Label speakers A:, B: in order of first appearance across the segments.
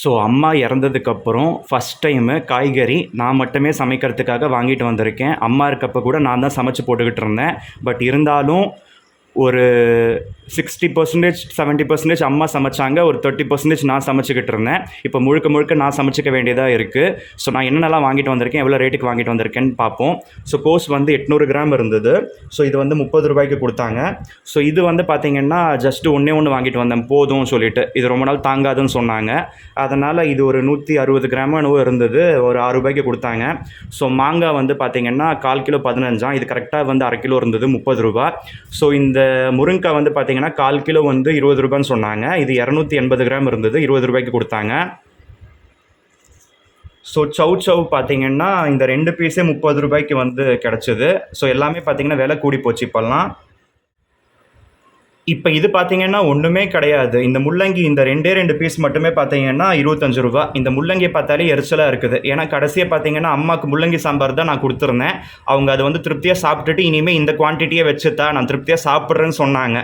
A: So அம்மா இறந்ததுக்கப்புறம் first time காய்கறி நான் மட்டுமே சமைக்கிறதுக்காக வாங்கிட்டு வந்திருக்கேன். அம்மா இருக்கப்போ கூட நான் தான் சமைச்சு போட்டுக்கிட்டு இருந்தேன். பட் இருந்தாலும் ஒரு சிக்ஸ்டி பர்சன்டேஜ் செவன்ட்டி பர்சன்டேஜ் அம்மா சமைச்சாங்க ஒரு தேர்ட்டி பர்சன்டேஜ் நான் சமைச்சிக்கிட்டு இருந்தேன். இப்போ முழுக்க முழுக்க நான் சமைச்சிக்க வேண்டியதாக இருக்குது ஸோ நான் என்னென்னலாம் வாங்கிட்டு வந்திருக்கேன் எவ்வளோ ரேட்டுக்கு வாங்கிட்டு வந்திருக்கேன்னு பார்ப்போம். ஸோ கோஸ் வந்து எட்நூறு கிராம் இருந்தது. ஸோ இது வந்து முப்பது ரூபாய்க்கு கொடுத்தாங்க. ஸோ இது வந்து பார்த்தீங்கன்னா ஜஸ்ட்டு ஒன்றே ஒன்று வாங்கிட்டு வந்தேன் போதும் சொல்லிட்டு. இது ரொம்ப நாள் தாங்காதுன்னு சொன்னாங்க. அதனால் இது ஒரு நூற்றி அறுபது கிராமோ என்னவோ இருந்தது ஒரு ஆறு ரூபாய்க்கு கொடுத்தாங்க. ஸோ மாங்காய் வந்து பார்த்திங்கன்னா கால் கிலோ பதினஞ்சாம் இது கரெக்டாக வந்து அரை கிலோ இருந்தது முப்பது ரூபா ஸோ இந்த முருங்கைக்காய் வந்து பார்த்தீங்கன்னா கால் கிலோ வந்து இருபது ரூபான்னு சொன்னாங்க. இது இரநூத்தி எண்பது கிராம் இருந்தது. இருபது ரூபாய்க்கு கொடுத்தாங்க. ஸோ சவு சவ் பார்த்தீங்கன்னா இந்த ரெண்டு பீஸே முப்பது ரூபாய்க்கு வந்து கிடச்சிது. ஸோ எல்லாமே பார்த்தீங்கன்னா விலை கூடி போச்சு இப்போல்லாம். இப்போ இது பார்த்தீங்கன்னா ஒன்றுமே கிடையாது. இந்த முள்ளங்கி இந்த ரெண்டே ரெண்டு பீஸ் மட்டுமே பார்த்தீங்கன்னா இருபத்தஞ்சு ரூபா. இந்த முள்ளங்கி பார்த்தாலே எரிச்சலாக இருக்குது. ஏன்னா கடைசியாக பார்த்தீங்கன்னா அம்மாவுக்கு முள்ளங்கி சாம்பார் தான் நான் கொடுத்துருந்தேன். அவங்க அதை வந்து திருப்தியாக சாப்பிட்டுட்டு இனிமேல் இந்த குவான்டிட்டியை வச்சுத்தா நான் திருப்தியாக சாப்பிட்றேன்னு சொன்னாங்க.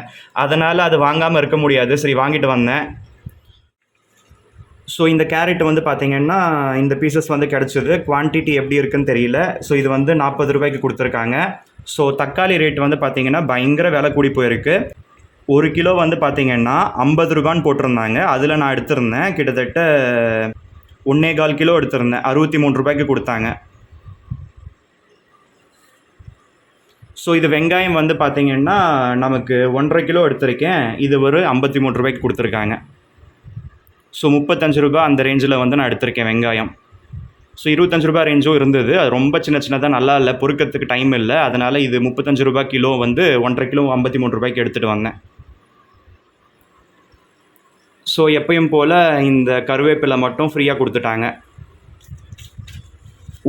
A: அதனால் அது வாங்காமல் இருக்க முடியாது. சரி வாங்கிட்டு வந்தேன். ஸோ இந்த கேரட் வந்து பார்த்தீங்கன்னா இந்த பீசஸ் வந்து கிடச்சிது. குவான்டிட்டி எப்படி இருக்குன்னு தெரியல. ஸோ இது வந்து நாற்பது ரூபாய்க்கு கொடுத்துருக்காங்க. ஸோ தக்காளி ரேட் வந்து பார்த்தீங்கன்னா பயங்கர விலை கூடி போயிருக்கு. ஒரு கிலோ வந்து பார்த்தீங்கன்னா ஐம்பது ரூபான்னு போட்டிருந்தாங்க. அதில் நான் எடுத்திருந்தேன். கிட்டத்தட்ட ஒன்றே கால் கிலோ எடுத்திருந்தேன். அறுபத்தி மூணு ரூபாய்க்கு கொடுத்தாங்க. ஸோ இது வெங்காயம் வந்து பார்த்தீங்கன்னா நமக்கு ஒன்றரை கிலோ எடுத்திருக்கேன். இது ஒரு ஐம்பத்தி மூணு ரூபாய்க்கு கொடுத்துருக்காங்க. ஸோ முப்பத்தஞ்சு ரூபாய் அந்த ரேஞ்சில் வந்து நான் எடுத்திருக்கேன் வெங்காயம். ஸோ இருபத்தஞ்சு ரூபாய் ரேஞ்சும் இருந்தது. அது ரொம்ப சின்ன சின்னதாக நல்லா இல்லை. பொறுக்கிறதுக்கு டைம் இல்லை. அதனால் இது முப்பத்தஞ்சு ரூபாய் கிலோ வந்து ஒன்றரை கிலோ ஐம்பத்தி மூணு ரூபாய்க்கு எடுத்துகிட்டு வந்தேன். ஸோ எப்பயும் போல் இந்த கருவேப்பிலை மட்டும் ஃப்ரீயாக கொடுத்துட்டாங்க.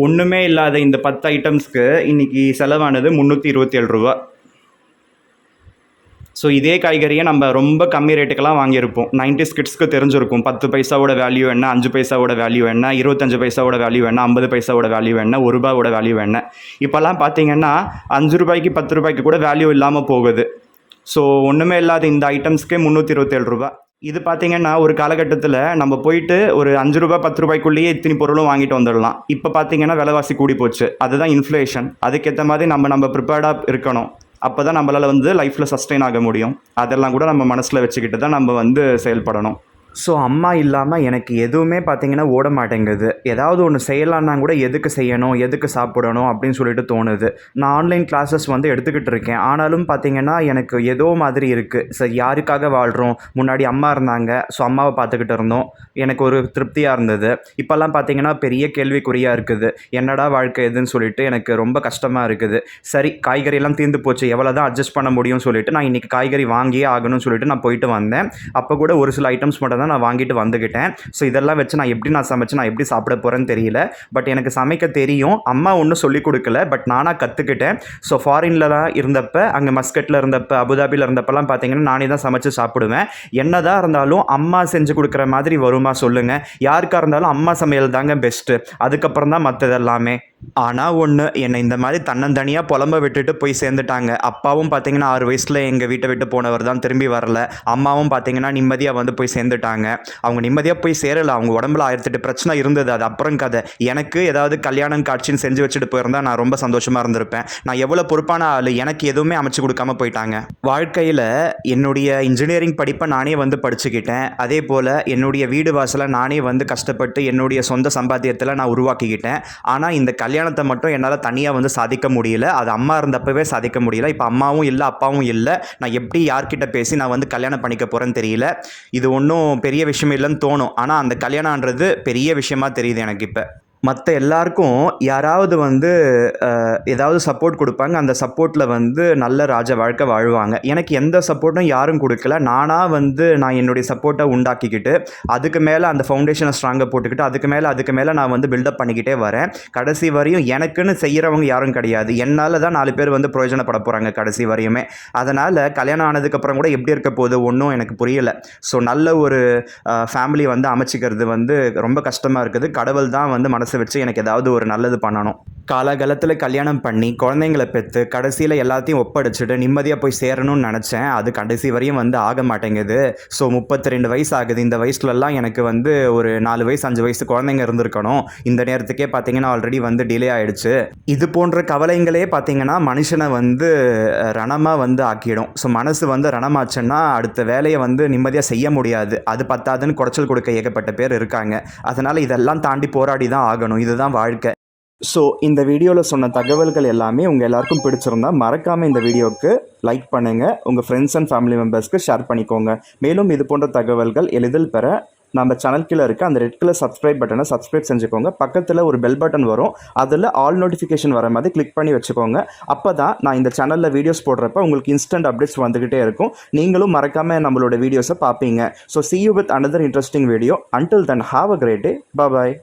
A: ஒன்றுமே இல்லாத இந்த பத்து ஐட்டம்ஸ்க்கு இன்றைக்கி செலவானது முந்நூற்றி இருபத்தி ஏழு ரூபா. ஸோ இதே காய்கறியை நம்ம ரொம்ப கம்மி ரேட்டுக்கெல்லாம் வாங்கியிருப்போம். நைன்டி கிட்ஸ்க்கு தெரிஞ்சிருக்கும். பத்து பைசாவோட வேல்யூ என்ன அஞ்சு பைசாவோட வேல்யூ என்ன இருபத்தஞ்சு பைசாவோட வேல்யூ என்ன ஐம்பது பைசாவோட வேல்யூ என்ன ஒரு ரூபாவோட வேல்யூ என்ன. இப்போல்லாம் பார்த்தீங்கன்னா அஞ்சு ரூபாய்க்கு பத்து ரூபாய்க்கு கூட வேல்யூ இல்லாமல் போகுது. ஸோ ஒன்றுமே இல்லாத இந்த ஐட்டம்ஸ்க்கே முந்நூற்றி இருபத்தேழு ரூபா. இது பார்த்தீங்கன்னா ஒரு காலகட்டத்தில் நம்ம போயிட்டு ஒரு அஞ்சு ரூபாய் பத்து ரூபாய்க்குள்ளேயே இத்தனி பொருளும் வாங்கிட்டு வந்துடலாம். இப்போ பார்த்தீங்கன்னா விலைவாசி கூடி போச்சு. அதுதான் இன்ஃப்ளேஷன் அதுக்கேற்ற மாதிரி நம்ம நம்ம ப்ரிப்பேர்டாக இருக்கணும். அப்போ தான் நம்மளால் வந்து லைஃப்பில் சஸ்டெயின் ஆக முடியும். அதெல்லாம் கூட நம்ம மனசில் வச்சுக்கிட்டு தான் நம்ம வந்து செயல்படணும். ஸோ அம்மா இல்லாமல் எனக்கு எதுவுமே பார்த்தீங்கன்னா ஓட மாட்டேங்குது. ஏதாவது ஒன்று செய்யலான்னா கூட எதுக்கு செய்யணும் எதுக்கு சாப்பிடணும் அப்படின்னு சொல்லிட்டு தோணுது. நான் ஆன்லைன் கிளாஸஸ் வந்து எடுத்துக்கிட்டு இருக்கேன். ஆனாலும் பார்த்தீங்கன்னா எனக்கு ஏதோ மாதிரி இருக்குது சரி யாருக்காக வாழ்கிறோம் முன்னாடி அம்மா இருந்தாங்க. ஸோ அம்மாவை பார்த்துக்கிட்டு இருந்தோம். எனக்கு ஒரு திருப்தியாக இருந்தது. இப்போல்லாம் பார்த்தீங்கன்னா பெரிய கேள்விக்குறியாக இருக்குது. என்னடா வாழ்க்கை எதுன்னு சொல்லிட்டு எனக்கு ரொம்ப கஷ்டமாக இருக்குது. சரி காய்கறியெல்லாம் தீர்ந்து போச்சு. எவ்வளோ தான் அட்ஜஸ்ட் பண்ண முடியும்னு சொல்லிட்டு நான் இன்றைக்கி காய்கறி வாங்கியே ஆகணும்னு சொல்லிட்டு நான் போயிட்டு வந்தேன். அப்போ கூட ஒரு சில ஐட்டம்ஸ் மட்டும் தான் நான் வாங்கிட்டு வந்துக்கிட்டேன் ஸோ இதெல்லாம் வச்சு நான் எப்படி நான் சமைச்சு நான் எப்படி சாப்பிட போகிறேன்னு தெரியல. பட் எனக்கு சமைக்க தெரியும். அம்மா ஒன்றும் சொல்லிக் கொடுக்கல. பட் நானாக கற்றுக்கிட்டேன் ஸோ ஃபாரினில் தான் இருந்தப்போ அங்கே மஸ்கட்டில் இருந்தப்ப அபுதாபியில் இருந்தப்பெல்லாம் பார்த்தீங்கன்னா நானே தான் சமைச்சு சாப்பிடுவேன். என்னதான் இருந்தாலும் அம்மா செஞ்சு கொடுக்குற மாதிரி வருமா சொல்லுங்கள் யாருக்காக இருந்தாலும் அம்மா சமையல் தாங்க பெஸ்ட்டு அதுக்கப்புறம் தான் மற்றது எல்லாமே ஆனால் ஒன்று என்னை இந்த மாதிரி தன்னந்தனியாக புலம்ப விட்டுட்டு போய் சேர்ந்துட்டாங்க. அப்பாவும் பார்த்தீங்கன்னா ஆறு வயசில் எங்கள் வீட்டை விட்டு போனவர் தான். திரும்பி வரல. அம்மாவும் பார்த்தீங்கன்னா நிம்மதியாக வந்து போய் சேர்ந்துட்டாங்க. அவங்க நிம்மதியாக போய் சேரலை. அவங்க உடம்புல ஆயிரத்தெட்டு பிரச்சனை இருந்தது. அது அப்புறம் கதை. எனக்கு ஏதாவது கல்யாணம் காட்சின்னு செஞ்சு வச்சுட்டு போயிருந்தா நான் ரொம்ப சந்தோஷமாக இருந்திருப்பேன். நான் எவ்வளோ பொறுப்பான ஆள். எனக்கு எதுவுமே அமைச்சு கொடுக்காம போயிட்டாங்க. வாழ்க்கையில் என்னுடைய இன்ஜினியரிங் படிப்பை நானே வந்து படிச்சுக்கிட்டேன். அதே போல் என்னுடைய வீடு வாசலை நானே வந்து கஷ்டப்பட்டு என்னுடைய சொந்த சம்பாத்தியத்தில் நான் உருவாக்கிக்கிட்டேன். ஆனால் இந்த கல்யாணத்தை மட்டும் என்னால் தனியாக வந்து சாதிக்க முடியல. அது அம்மா இருந்தப்பவே சாதிக்க முடியல. இப்போ அம்மாவும் இல்லை அப்பாவும் இல்லை. நான் எப்படி யார்கிட்ட பேசி நான் வந்து கல்யாணம் பண்ணிக்க போகிறேன்னு தெரியல. இது ஒன்றும் பெரிய விஷயம் இல்லைன்னு தோணும். ஆனால் அந்த கல்யாணன்றது பெரிய விஷயமா தெரியுது எனக்கு இப்போ. மற்ற எல்லாருக்கும் யாராவது வந்து ஏதாவது சப்போர்ட் கொடுப்பாங்க அந்த சப்போர்ட்டில் வந்து நல்ல ராஜ வாழ்க்கை வாழ்வாங்க. எனக்கு எந்த சப்போர்ட்டும் யாரும் கொடுக்கல. நானாக வந்து நான் என்னுடைய சப்போர்ட்டை உண்டாக்கிக்கிட்டு அதுக்கு மேலே அந்த ஃபவுண்டேஷனை ஸ்ட்ராங்காக போட்டுக்கிட்டு அதுக்கு மேலே அதுக்கு மேலே நான் வந்து பில்டப் பண்ணிக்கிட்டே வரேன். கடைசி வரையும் எனக்குன்னு செய்கிறவங்க யாரும் கிடையாது. என்னால் தான் நாலு பேர் வந்து பிரயோஜனப்பட போகிறாங்க கடைசி வரையுமே. அதனால் கல்யாணம் ஆனதுக்கப்புறம் கூட எப்படி இருக்க போகுது ஒன்றும் எனக்கு புரியலை. ஸோ நல்ல ஒரு ஃபேமிலி வந்து அமைச்சிக்கிறது வந்து ரொம்ப கஷ்டமாக இருக்குது. கடவுள் தான் வந்து மனசு வச்சு எனக்கு ஏதாவது ஒரு நல்லது பண்ணணும். காலகாலத்தில் கல்யாணம் பண்ணி குழந்தைங்கள பெற்று கடைசியில் எல்லாத்தையும் ஒப்படைச்சிட்டு நிம்மதியாக போய் சேரணும்னு நினச்சேன். அது கடைசி வரையும் வந்து ஆக மாட்டேங்குது. ஸோ முப்பத்தி ரெண்டு வயசு ஆகுது. இந்த வயசுலலாம் எனக்கு வந்து ஒரு நாலு வயசு அஞ்சு வயசு குழந்தைங்க இருந்திருக்கணும். இந்த நேரத்துக்கே பார்த்தீங்கன்னா ஆல்ரெடி வந்து டிலே ஆகிடுச்சு இது போன்ற கவலைங்களே பார்த்தீங்கன்னா மனுஷனை வந்து ரணமாக வந்து ஆக்கிடும். ஸோ மனசு வந்து ரணமாச்சுன்னா அடுத்த வேலையை வந்து நிம்மதியாக செய்ய முடியாது. அது பத்தாதுன்னு குறைச்சல் கொடுக்க ஏகப்பட்ட பேர் இருக்காங்க. அதனால் இதெல்லாம் தாண்டி போராடி தான் ஆகணும். இதுதான் வாழ்க்கை. ஸோ இந்த வீடியோவில் சொன்ன தகவல்கள் எல்லாமே உங்கள் எல்லாருக்கும் பிடிச்சிருந்தா மறக்காமல் இந்த வீடியோவுக்கு லைக் பண்ணுங்கள் உங்கள் ஃப்ரெண்ட்ஸ் அண்ட் ஃபேமிலி மெம்பர்ஸ்க்கு ஷேர் பண்ணிக்கோங்க. மேலும் இது போன்ற தகவல்கள் எளிதில் பெற நம்ம சேனல் கீழே இருக்க அந்த ரெட் கலர் சப்ஸ்கிரைப் பட்டனை சப்ஸ்கிரைப் செஞ்சுக்கோங்க. பக்கத்தில் ஒரு பெல் பட்டன் வரும். அதில் ஆல் நோட்டிஃபிகேஷன் வர மாதிரி கிளிக் பண்ணி வச்சுக்கோங்க. அப்போ தான் நான் இந்த சேனலில் வீடியோஸ் போடுறப்ப உங்களுக்கு இன்ஸ்டன்ட் அப்டேட்ஸ் வந்துக்கிட்டே இருக்கும். நீங்களும் மறக்காமல் நம்மளோட வீடியோஸை பார்ப்பீங்க. So see you with another interesting video until then have a great day bye